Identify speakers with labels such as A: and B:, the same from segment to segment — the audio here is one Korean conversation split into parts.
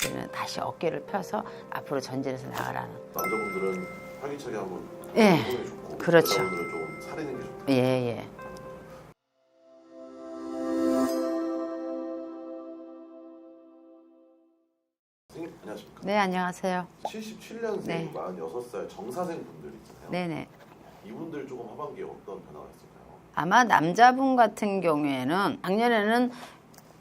A: 이제는 다시 어깨를 펴서 앞으로 전진해서 나가라는.
B: 남자분들은 활기차게 한번
A: 예.
B: 좋고
A: 그렇죠.
B: 여자분들은 좀 살리는 게 좋다.
A: 예, 예.
B: 선생님 안녕하십니까?
A: 네, 안녕하세요.
B: 77년생
A: 네.
B: 46살 정사생 분들 있잖아요.
A: 네네.
B: 이분들 조금 하반기에 어떤 변화가 있을까요?
A: 아마 남자분 같은 경우에는 작년에는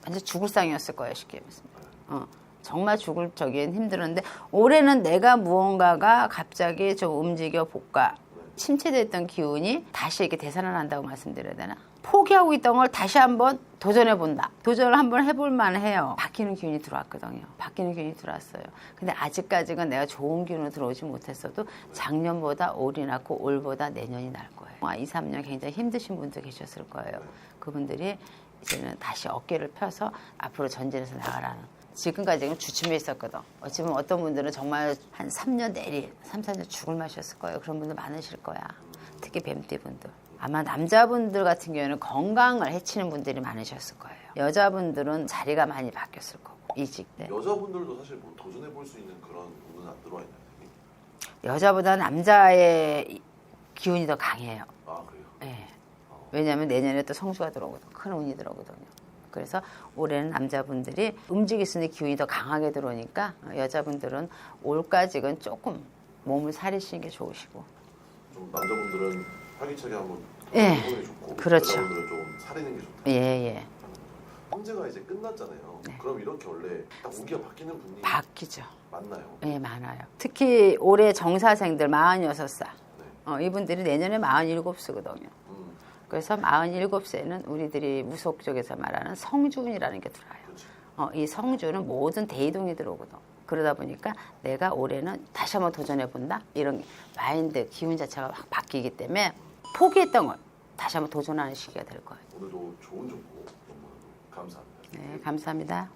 A: 완전 죽을 상이었을 거예요, 쉽게 말씀드리면. 어, 정말 죽을 적엔 힘들었는데 올해는 내가 무언가가 갑자기 좀 움직여 볼까 침체됐던 기운이 다시 이렇게 한다고 말씀드려야 되나? 포기하고 있던 걸 다시 한번 도전해 본다. 도전을 한번 해볼 만해요. 바뀌는 기운이 들어왔거든요. 바뀌는 기운이 들어왔어요. 근데 아직까지는 내가 좋은 기운으로 들어오지 못했어도 작년보다 올이 낫고 올보다 내년이 날 거예요. 아, 2, 3년 굉장히 힘드신 분도 계셨을 거예요. 그분들이 이제는 다시 어깨를 펴서 앞으로 전진해서 나가라는. 지금까지는 주춤해 있었거든. 어찌 보면 어떤 분들은 정말 한 3년 내리, 3, 4년 죽을 맛이었을 거예요. 그런 분들 많으실 거야. 특히 뱀띠 분들. 아마 남자분들 같은 경우에는 건강을 해치는 분들이 많으셨을 거예요. 여자분들은 자리가 많이 바뀌었을 거고, 이직 때.
B: 여자분들도 사실 뭐 도전해 볼 수 있는 그런 부분은 안 들어와 있나요?
A: 여자보다 남자의 기운이 더 강해요.
B: 아 그래요?
A: 예. 왜냐하면 내년에 또 성수가 들어오거든. 큰 운이 들어오거든요. 그래서 올해는 남자분들이 움직일 수 있는 기운이 더 강하게 들어오니까 여자분들은 올까지는 조금 몸을 사리시는 게 좋으시고.
B: 좀 남자분들은 활기차게 한번
A: 예.
B: 좋고
A: 그렇죠.
B: 여자분들은 좀 살리는 게 좋다.
A: 예, 예.
B: 황제가 이제 끝났잖아요.
A: 네.
B: 그럼 이렇게 원래 딱 우기가 바뀌는 분이
A: 바뀌죠.
B: 맞나요?
A: 예, 많아요. 특히 올해 정사생들 46살.
B: 네.
A: 어, 이분들이 내년에 47세거든요.
B: 음,
A: 그래서 47세는 우리들이 무속 쪽에서 말하는 성주운이라는 게 들어와요. 어, 이 성주는 모든 대이동이 들어오거든. 그러다 보니까 내가 올해는 다시 한번 도전해본다? 이런 마인드, 기운 자체가 확 바뀌기 때문에 포기했던 걸 다시 한번 도전하는 시기가 될 거예요.
B: 오늘도 좋은 정보 너무 감사합니다.
A: 네, 감사합니다.